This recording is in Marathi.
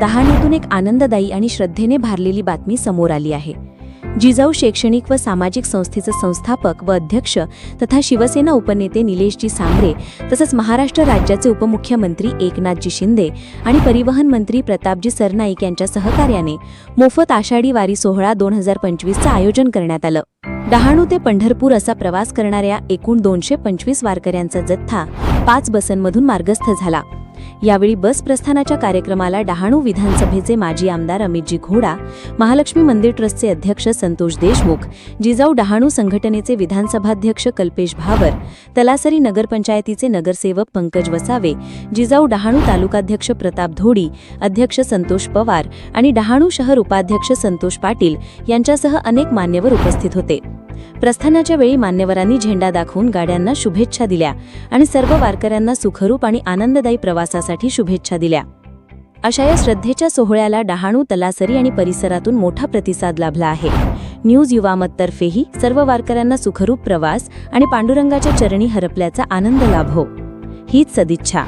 डहाणूतून एक आनंददायी आणि श्रद्धेने भारलेली बातमी समोर आली आहे. जिजाऊ शैक्षणिक व सामाजिक संस्थेचे संस्थापक व अध्यक्ष तथा शिवसेना उपनेते निलेशजी सांबरे तसंच महाराष्ट्र राज्याचे उपमुख्यमंत्री एकनाथजी शिंदे आणि परिवहन मंत्री प्रतापजी सरनाईक यांच्या सहकार्याने मोफत आषाढी वारी सोहळा दोन हजार पंचवीसचं आयोजन करण्यात आलं. डहाणू ते पंढरपूर असा प्रवास करणाऱ्या एकूण दोनशे पंचवीस वारकऱ्यांचा जथ्था पाच बसांमधून मार्गस्थ झाला. यावेळी बस प्रस्थानाच्या कार्यक्रमाला डहाणू विधानसभेचे माजी आमदार अमितजी घोडा महालक्ष्मी मंदिर ट्रस्टचे अध्यक्ष संतोष देशमुख जिजाऊ डहाणू संघटनेचे विधानसभाध्यक्ष कल्पेश भावर तलासरी नगरपंचायतीचे नगरसेवक पंकज वसावे जिजाऊ डहाणू तालुकाध्यक्ष प्रताप धोडी अध्यक्ष संतोष पवार आणि डहाणू शहर उपाध्यक्ष संतोष पाटील यांच्यासह अनेक मान्यवर उपस्थित होते. प्रस्थानाच्या वेळी मान्यवरांनी झेंडा दाखवून गाड्यांना शुभेच्छा दिल्या आणि सर्व वारकऱ्यांना सुखरूप आणि आनंददायी प्रवासासाठी शुभेच्छा दिल्या. अशा या श्रद्धेच्या सोहळ्याला डहाणू तलासरी आणि परिसरातून मोठा प्रतिसाद लाभला आहे. न्यूज युवामततर्फेही सर्व वारकऱ्यांना सुखरूप प्रवास आणि पांडुरंगाच्या चरणी हरपल्याचा आनंद लाभो. हीच सदिच्छा.